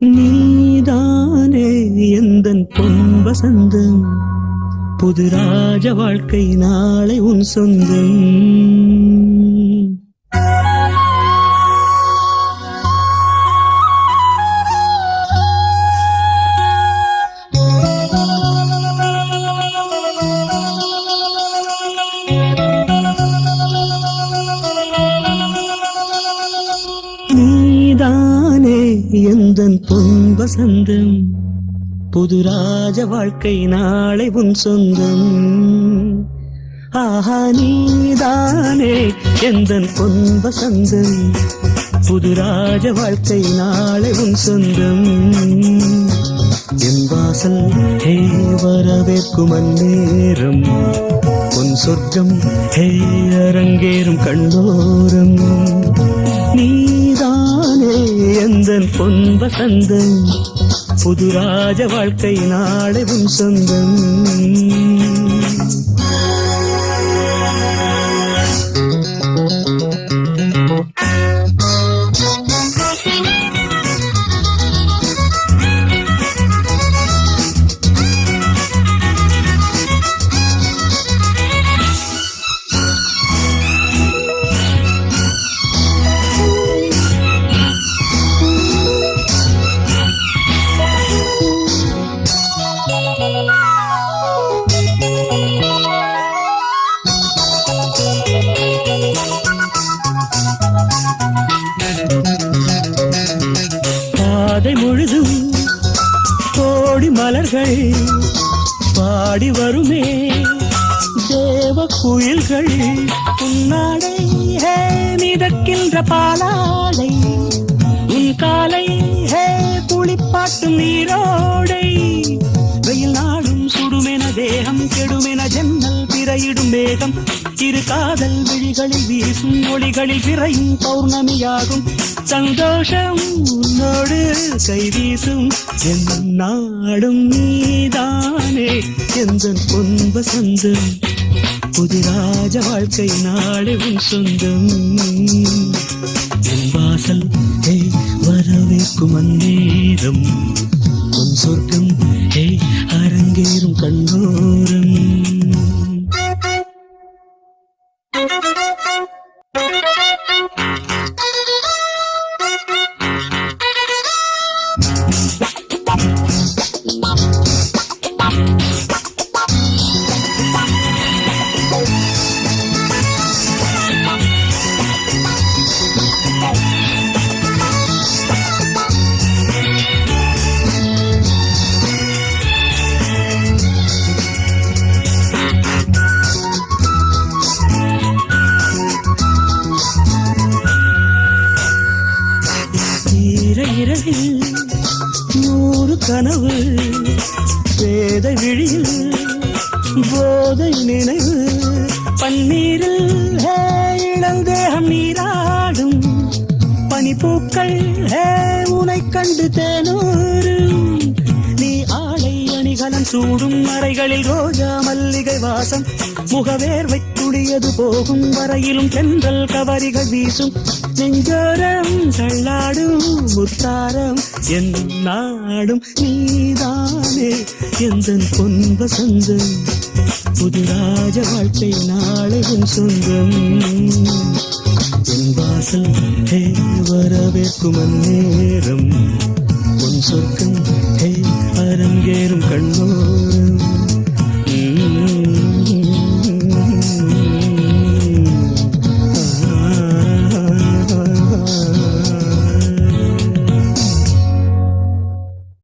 நீதானே எந்தன் பொன் வசந்தம் புது ராஜ வாழ்க்கை நாளை உன் சொந்தம். எந்தன் பொன் வசந்தம் புது ராஜ வாழ்க்கை நாளை உன் சொந்தம். ஆஹா நீதானே எந்தன் பொன் வசந்தம் புது ராஜ வாழ்க்கை நாளை உன் சொந்தம். என் வாசல் ஹே வரவேற்கும் அந்நேரம். உன் சொர்க்கம் ஹே அரங்கேறும் கண்ணோரம். எந்தன் பொன் வசந்தன் புது ராஜ வாழ்க்கை நாளை உன் சொந்தம். பாதை முழுதும் கோடி மலர்கள் பாடி வருமே. தேவ குயில்கள் உன்னாடை ஹே மிதக்கின்ற பாலாடை. உன் காலை ஹே நீரோ பிறையிடும் இரு காதல் விழிகளில் வீசும் ஒளிகளில் விரையும் பௌர்ணமியாகும். சந்தோஷம் உன்னோடு கை வீசும். என் நாடும் நீதானே எந்த பொன்ப சொந்தம். புதிராஜ வாழ்க்கை நாடு உன் சொந்தம். என் வாசல் வரவேற்கும் அந்நேரம். உன் சொர்க்கம் அரங்கேறும் கண்ணோ கண்ணோரம் ஈர இரவில் நூறு கனவு வேத விழியில் போதை நினைவு. பன்னீரில் இளந்தேகம் நீராடும் பனிப்பூக்கள் ஹே உனை கண்டு தேனூரும் நீ ஆடை அணிகலன் சூடும் மறைகளில் ரோஜா மல்லிகை வாசம். முகவேர்வை துளியது போகும் வரையிலும் தென்றல் கவரிகள் வீசும். நெஞ்சோரம் தள்ளாடும் முத்தாரம். என் நாடும் நீதானே. எந்த பொன் வசந்தம். புது ராஜ வாழ்க்கை நாளை உன் சொந்தம். என் வாசல் ஹே வரவேற்கும் அந்நேரம். உன் சொர்க்கம் ஹே அரங்கேறும் கண்ணோ